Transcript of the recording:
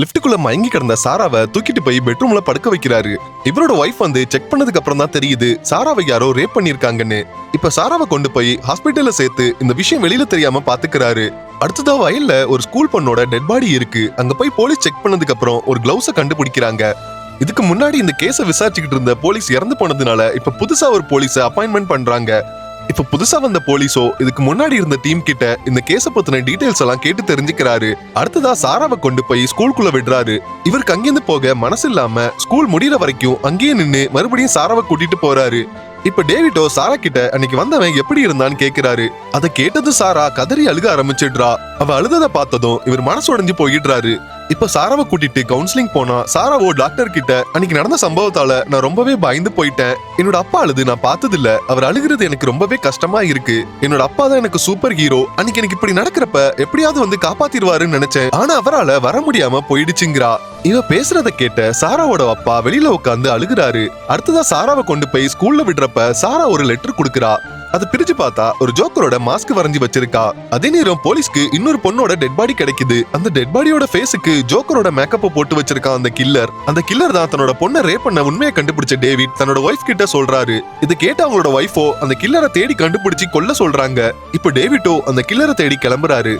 லிப்டுக்குள்ள மயங்கி கிடந்த சாராவை தூக்கிட்டு போய் பெட்ரூம்ல படுக்க வைக்கிறாரு. இவரோட ஒய்ஃப் வந்து செக் பண்ணதுக்கு அப்புறம் தான் தெரியுது சாராவை யாரோ ரேப் பண்ணிருக்காங்கன்னு இப்ப சாராவை கொண்டு போய் ஹாஸ்பிட்டல்ல சேர்த்து இந்த விஷயம் வெளியில தெரியாம பாத்துக்கிறாரு. அடுத்ததா வயல்ல ஒரு ஸ்கூல் பொண்ணோட டெட் பாடி இருக்கு. அங்க போய் போலீஸ் செக் பண்ணதுக்கு அப்புறம் ஒரு கிளவுஸ கண்டுபிடிக்கிறாங்க. இதுக்கு முன்னாடி இந்த கேஸ விசாரிச்சுக்கிட்டு இருந்த போலீஸ் இறந்து போனதுனால இப்ப புதுசா ஒரு போலீஸ அப்பாயின்மெண்ட் பண்றாங்க. இப்ப புதுசா வந்த போலீஸோ இதுக்கு முன்னாடி இருந்த டீம் கிட்ட இந்த கேஸ பத்தின டீடைல்ஸ் எல்லாம் கேட்டு தெரிஞ்சுக்கிறாரு. அடுத்ததா சாராவை கொண்டு போய் ஸ்கூலுக்குள்ள விடுறாரு. இவருக்கு அங்கிருந்து போக மனசு இல்லாம ஸ்கூல் முடியற வரைக்கும் அங்கேயே நின்னு மறுபடியும் சாராவை கூட்டிட்டு போறாரு. இப்ப டேவிட்டோ சாரா கிட்ட அன்னைக்கு வந்தவன் எப்படி இருந்தான்னு கேக்குறாரு. அதை கேட்டது சாரா கதறி அழுக ஆரம்பிச்சிடுறா. அவ அழுதத பார்த்ததும் இவர் மனசு உடைஞ்சு போயிடுறாரு. இப்ப சாராவை கூட்டிட்டு கவுன்சிலிங் போனா சாராவோ டாக்டர் கிட்ட அன்னைக்கு நடந்த சம்பவத்தால நான் ரொம்பவே பயந்து போயிட்டேன். என்னோட அப்பா அழுது நான் பார்த்ததில்ல. அவர் அழுகிறது எனக்கு ரொம்பவே கஷ்டமா இருக்கு. என்னோட அப்பா தான் எனக்கு சூப்பர் ஹீரோ அன்னைக்கு எனக்கு இப்படி நடக்கிறப்ப எப்படியாவது வந்து காப்பாத்திடுவாருன்னு நினைச்சேன். ஆனா அவரால வர முடியாம போயிடுச்சுங்கிறா. இவ பேசுறத கேட்ட சாராவோட அப்பா வெளியில உட்காந்து அழுகுறாரு. அடுத்ததா சாராவை கொண்டு போய் ஸ்கூல்ல விடுறப்ப சாரா ஒரு லெட்டர் கொடுக்கறா. அதை பிரிச்சு பார்த்தா ஒரு ஜோக்கரோட மாஸ்க் வரைஞ்சி வச்சிருக்கா. அதே நேரம் போலீஸ்க்கு இன்னொரு பொண்ணோட டெட் பாடி கிடைக்குது. அந்த டெட் பாடியோட ஃபேஸுக்கு ஜோக்கரோட மேக்கப் போட்டு வச்சிருக்கான் அந்த கில்லர் அந்த கில்லர் தான் தன்னோட பொண்ணை ரேப் பண்ண உண்மையை கண்டுபிடிச்ச டேவிட். தன்னோட ஒய்ஃப் கிட்ட சொல்றாரு. இது கேட்ட அவங்களோட ஒய்ஃபோ அந்த கில்லரை தேடி கண்டுபிடிச்சு கொல்ல சொல்றாங்க. இப்போ டேவிட்டோ அந்த கில்லரை தேடி கிளம்புறாரு.